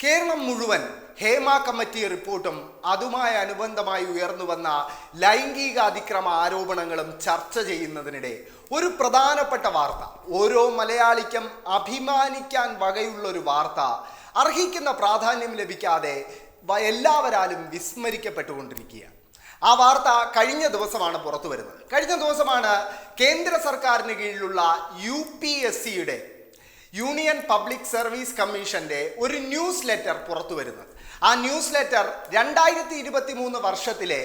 കേരളം മുഴുവൻ ഹേമ കമ്മിറ്റി റിപ്പോർട്ടും അതുമായി അനുബന്ധമായി ഉയർന്നു വന്ന ലൈംഗിക അതിക്രമ ആരോപണങ്ങളും ചർച്ച ചെയ്യുന്നതിനിടെ ഒരു പ്രധാനപ്പെട്ട വാർത്ത ഓരോ മലയാളിക്കും അഭിമാനിക്കാൻ വകയുള്ള ഒരു വാർത്ത അർഹിക്കുന്ന പ്രാധാന്യം ലഭിക്കാതെ എല്ലാവരാലും വിസ്മരിക്കപ്പെട്ടുകൊണ്ടിരിക്കുകയാണ്. ആ വാർത്ത കഴിഞ്ഞ ദിവസമാണ് പുറത്തു വരുന്നത് കഴിഞ്ഞ ദിവസമാണ് കേന്ദ്ര സർക്കാരിന് കീഴിലുള്ള യു പി എസ് സിയുടെ യൂണിയൻ പബ്ലിക് സർവീസ് കമ്മീഷന്റെ ഒരു ന്യൂസ് ലെറ്റർ പുറത്തു വരുന്നത് ആ ന്യൂസ് ലെറ്റർ രണ്ടായിരത്തി ഇരുപത്തി മൂന്ന് വർഷത്തിലെ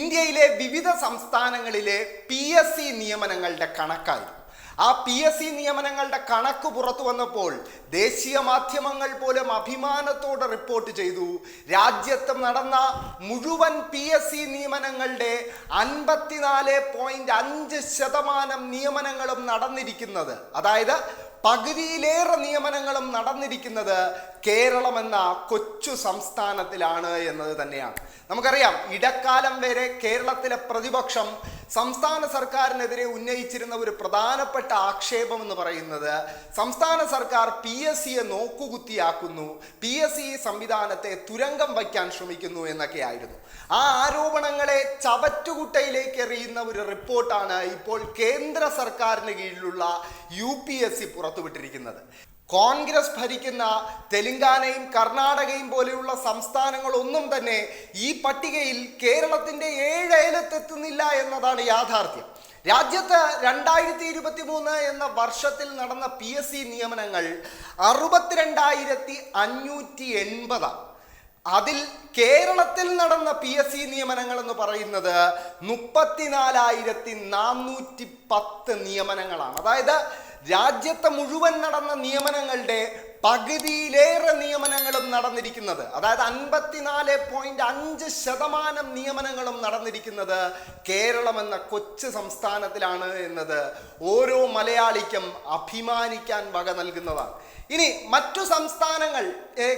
ഇന്ത്യയിലെ വിവിധ സംസ്ഥാനങ്ങളിലെ പി എസ് സി നിയമനങ്ങളുടെ കണക്കായിരുന്നു. ആ പി എസ് സി നിയമനങ്ങളുടെ കണക്ക് പുറത്തു വന്നപ്പോൾ ദേശീയ മാധ്യമങ്ങൾ പോലും അഭിമാനത്തോടെ റിപ്പോർട്ട് ചെയ്തു. രാജ്യത്ത് നടന്ന മുഴുവൻ പി എസ് സി നിയമനങ്ങളുടെ അൻപത്തിനാല് പോയിന്റ് അഞ്ച് ശതമാനം നിയമനങ്ങളും നടന്നിരിക്കുന്നത്. അതായത് പകുതിയിലേറെ നിയമനങ്ങളും നടന്നിരിക്കുന്നത് കേരളം എന്ന കൊച്ചു സംസ്ഥാനത്തിലാണ് എന്നത് തന്നെയാണ്. നമുക്കറിയാം ഇടക്കാലം വരെ കേരളത്തിലെ പ്രതിപക്ഷം സംസ്ഥാന സർക്കാരിനെതിരെ ഉന്നയിച്ചിരുന്ന ഒരു പ്രധാനപ്പെട്ട ആക്ഷേപം എന്ന് പറയുന്നത് സംസ്ഥാന സർക്കാർ പി എസ് സിയെ നോക്കുകുത്തിയാക്കുന്നു പി എസ് സി സംവിധാനത്തെ തുരങ്കം വയ്ക്കാൻ ശ്രമിക്കുന്നു എന്നൊക്കെ ആയിരുന്നു ആ ആരോപണങ്ങളെ ചവറ്റുകുട്ടയിലേക്ക് എറിയുന്ന ഒരു റിപ്പോർട്ടാണ് ഇപ്പോൾ കേന്ദ്ര സർക്കാരിന് കീഴിലുള്ള യു പി എസ് സി പുറത്തുവിട്ടിരിക്കുന്നത്. കോൺഗ്രസ് ഭരിക്കുന്ന തെലങ്കാനയും കർണാടകയും പോലെയുള്ള സംസ്ഥാനങ്ങളൊന്നും തന്നെ ഈ പട്ടികയിൽ കേരളത്തിന്റെ അയലത്തെത്തുന്നില്ല എന്നതാണ് യാഥാർത്ഥ്യം. രാജ്യത്ത് രണ്ടായിരത്തി ഇരുപത്തി മൂന്ന് എന്ന വർഷത്തിൽ നടന്ന പി എസ് സി നിയമനങ്ങൾ അറുപത്തിരണ്ടായിരത്തി അഞ്ഞൂറ്റി എൺപതാണ് അതിൽ കേരളത്തിൽ നടന്ന പി എസ് സി നിയമനങ്ങൾ എന്ന് പറയുന്നത് മുപ്പത്തിനാലായിരത്തി നാനൂറ്റി പത്ത് നിയമനങ്ങളാണ്. അതായത് രാജ്യത്തെ മുഴുവൻ നടന്ന നിയമനങ്ങളുടെ പകുതിയിലേറെ നിയമനങ്ങളും നടന്നിരിക്കുന്നത്. അതായത് അൻപത്തിനാല് പോയിന്റ് അഞ്ച് ശതമാനം നിയമനങ്ങളും നടന്നിരിക്കുന്നത് കേരളം എന്ന കൊച്ചു സംസ്ഥാനത്തിലാണ് എന്നത് ഓരോ മലയാളിക്കും അഭിമാനിക്കാൻ വക നൽകുന്നതാണ്. ഇനി മറ്റു സംസ്ഥാനങ്ങൾ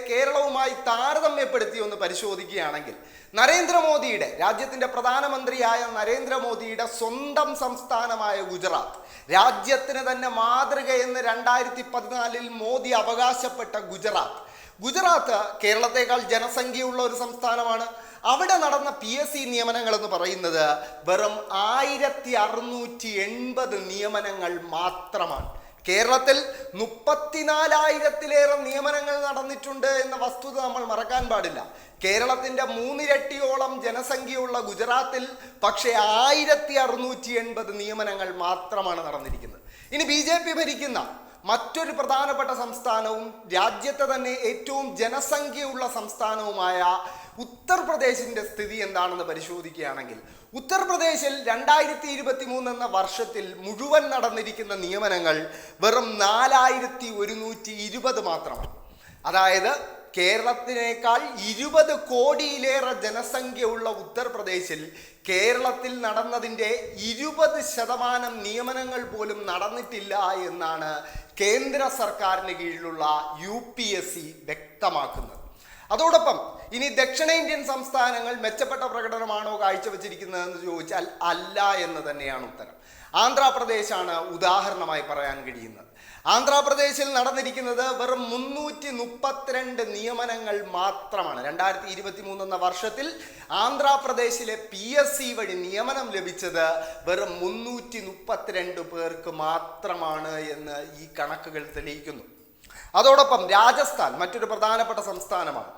കേരളവുമായി താരതമ്യപ്പെടുത്തി ഒന്ന് പരിശോധിക്കുകയാണെങ്കിൽ നരേന്ദ്രമോദിയുടെ രാജ്യത്തിന്റെ പ്രധാനമന്ത്രിയായ നരേന്ദ്രമോദിയുടെ സ്വന്തം സംസ്ഥാനമായ ഗുജറാത്ത് രാജ്യത്തിന് തന്നെ മാതൃകയെന്ന് രണ്ടായിരത്തി പതിനാലിൽ മോദി അവകാശപ്പെട്ട ഗുജറാത്ത്. ഗുജറാത്ത് കേരളത്തെക്കാൾ ജനസംഖ്യയുള്ള ഒരു സംസ്ഥാനമാണ്. അവിടെ നടന്ന പി എസ് സി നിയമനങ്ങൾ എന്ന് പറയുന്നത് വെറും ആയിരത്തി അറുന്നൂറ്റി എൺപത് നിയമനങ്ങൾ മാത്രമാണ്. കേരളത്തിൽ മുപ്പത്തിനാലായിരത്തിലേറെ നിയമനങ്ങൾ നടന്നിട്ടുണ്ട് എന്ന വസ്തുത നമ്മൾ മറക്കാൻ പാടില്ല. കേരളത്തിന്റെ മൂന്നിരട്ടിയോളം ജനസംഖ്യയുള്ള ഗുജറാത്തിൽ പക്ഷേ ആയിരത്തി അറുന്നൂറ്റി എൺപത് നിയമനങ്ങൾ മാത്രമാണ് നടന്നിരിക്കുന്നത്. ഇനി ബി ഭരിക്കുന്ന മറ്റൊരു പ്രധാനപ്പെട്ട സംസ്ഥാനവും രാജ്യത്തെ തന്നെ ഏറ്റവും ജനസംഖ്യയുള്ള സംസ്ഥാനവുമായ ഉത്തർപ്രദേശിന്റെ സ്ഥിതി എന്താണെന്ന് പരിശോധിക്കുകയാണെങ്കിൽ ഉത്തർപ്രദേശിൽ രണ്ടായിരത്തി ഇരുപത്തി മൂന്ന് എന്ന വർഷത്തിൽ മുഴുവൻ നടന്നിരിക്കുന്ന നിയമനങ്ങൾ വെറും നാലായിരത്തി ഒരുന്നൂറ്റി ഇരുപത് മാത്രമാണ്. അതായത് കേരളത്തിനേക്കാൾ ഇരുപത് കോടിയിലേറെ ജനസംഖ്യയുള്ള ഉത്തർപ്രദേശിൽ കേരളത്തിൽ നടന്നതിന്റെ ഇരുപത് ശതമാനം നിയമനങ്ങൾ പോലും നടന്നിട്ടില്ല എന്നാണ് കേന്ദ്ര സർക്കാരിന് കീഴിലുള്ള യു വ്യക്തമാക്കുന്നത്. അതോടൊപ്പം ഇനി ദക്ഷിണേന്ത്യൻ സംസ്ഥാനങ്ങൾ മെച്ചപ്പെട്ട പ്രകടനമാണോ കാഴ്ചവെച്ചിരിക്കുന്നതെന്ന് ചോദിച്ചാൽ അല്ല എന്ന് തന്നെയാണ് ഉത്തരം. ആന്ധ്രാപ്രദേശാണ് ഉദാഹരണമായി പറയാൻ കഴിയുന്നത്. ആന്ധ്രാപ്രദേശിൽ നടന്നിരിക്കുന്നത് വെറും മുന്നൂറ്റി മുപ്പത്തിരണ്ട് നിയമനങ്ങൾ മാത്രമാണ്. രണ്ടായിരത്തി ഇരുപത്തി മൂന്ന് എന്ന വർഷത്തിൽ ആന്ധ്രാപ്രദേശിലെ പി എസ് സി വഴി നിയമനം ലഭിച്ചത് വെറും മുന്നൂറ്റി മുപ്പത്തിരണ്ട് പേർക്ക് മാത്രമാണ് എന്ന് ഈ കണക്കുകൾ തെളിയിക്കുന്നു. അതോടൊപ്പം രാജസ്ഥാൻ മറ്റൊരു പ്രധാനപ്പെട്ട സംസ്ഥാനമാണ്.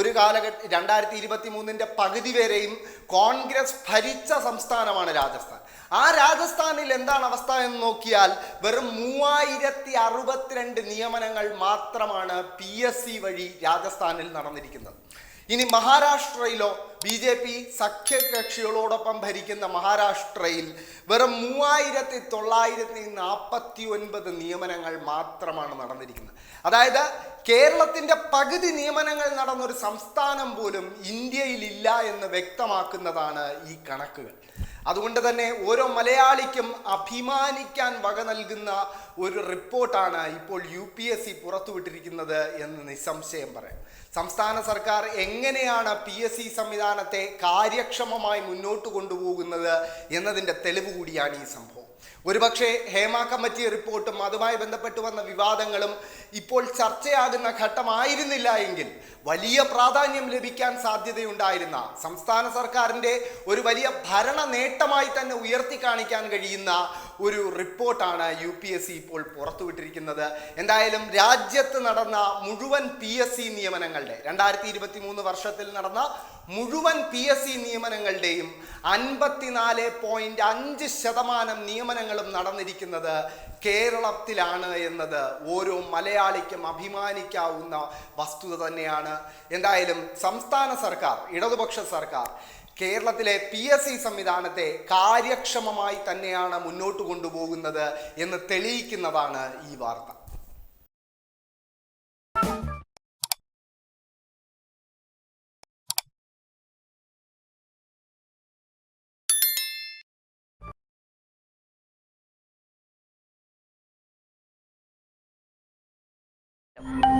ഒരു കാലഘട്ട രണ്ടായിരത്തി ഇരുപത്തി മൂന്നിന്റെ പകുതി വരെയും കോൺഗ്രസ് ഭരിച്ച സംസ്ഥാനമാണ് രാജസ്ഥാൻ. ആ രാജസ്ഥാനിൽ എന്താണ് അവസ്ഥ എന്ന് നോക്കിയാൽ വെറും മൂവായിരത്തി അറുപത്തിരണ്ട് നിയമനങ്ങൾ മാത്രമാണ് പി എസ് സി വഴി രാജസ്ഥാനിൽ നടന്നിരിക്കുന്നത്. ഇനി മഹാരാഷ്ട്രയിലോ ബി ജെ പി സഖ്യകക്ഷികളോടൊപ്പം ഭരിക്കുന്ന മഹാരാഷ്ട്രയിൽ വെറും മൂവായിരത്തി തൊള്ളായിരത്തി നാൽപ്പത്തി ഒൻപത് നിയമനങ്ങൾ മാത്രമാണ് നടന്നിരിക്കുന്നത്. അതായത് കേരളത്തിന്റെ പകുതി നിയമനങ്ങൾ നടന്നൊരു സംസ്ഥാനം പോലും ഇന്ത്യയിലില്ല എന്ന് വ്യക്തമാക്കുന്നതാണ് ഈ കണക്കുകൾ. അതുകൊണ്ട് തന്നെ ഓരോ മലയാളിക്കും അഭിമാനിക്കാൻ വക നൽകുന്ന ഒരു റിപ്പോർട്ടാണ് ഇപ്പോൾ യു പി എസ് സി പുറത്തുവിട്ടിരിക്കുന്നത് എന്ന് നിസ്സംശയം പറയാം. സംസ്ഥാന സർക്കാർ എങ്ങനെയാണ് പി എസ് സി സംവിധാനത്തെ കാര്യക്ഷമമായി മുന്നോട്ട് കൊണ്ടുപോകുന്നത് എന്നതിന്റെ തെളിവ് കൂടിയാണ് ഈ സംഭവം. ഒരുപക്ഷെ ഹേമ കമ്മിറ്റി റിപ്പോർട്ടും അതുമായി ബന്ധപ്പെട്ട് വന്ന വിവാദങ്ങളും ഇപ്പോൾ ചർച്ചയാകുന്ന ഘട്ടമായിരുന്നില്ല എങ്കിൽ വലിയ പ്രാധാന്യം ലഭിക്കാൻ സാധ്യതയുണ്ടായിരുന്ന സംസ്ഥാന സർക്കാരിന്റെ ഒരു വലിയ ഭരണ നേട്ടമായി തന്നെ ഉയർത്തി കാണിക്കാൻ കഴിയുന്ന ഒരു റിപ്പോർട്ടാണ് യു പി എസ് സി ഇപ്പോൾ പുറത്തുവിട്ടിരിക്കുന്നത്. എന്തായാലും രാജ്യത്ത് നടന്ന മുഴുവൻ പി എസ് സി നിയമനങ്ങളുടെ രണ്ടായിരത്തി ഇരുപത്തി മൂന്ന് വർഷത്തിൽ നടന്ന മുഴുവൻ പി എസ് സി നിയമനങ്ങളുടെയും അൻപത്തിനാല് പോയിന്റ് അഞ്ച് ശതമാനം നിയമനങ്ങളും നടന്നിരിക്കുന്നത് കേരളത്തിലാണ് എന്നത് ഓരോ മലയാളിക്കും അഭിമാനിക്കാവുന്ന വസ്തുത തന്നെയാണ്. എന്തായാലും സംസ്ഥാന സർക്കാർ ഇടതുപക്ഷ സർക്കാർ കേരളത്തിലെ പി എസ് സി സംവിധാനത്തെ കാര്യക്ഷമമായി തന്നെയാണ് മുന്നോട്ട് കൊണ്ടുപോകുന്നത് എന്ന് തെളിയിക്കുന്നതാണ് ഈ വാർത്ത. you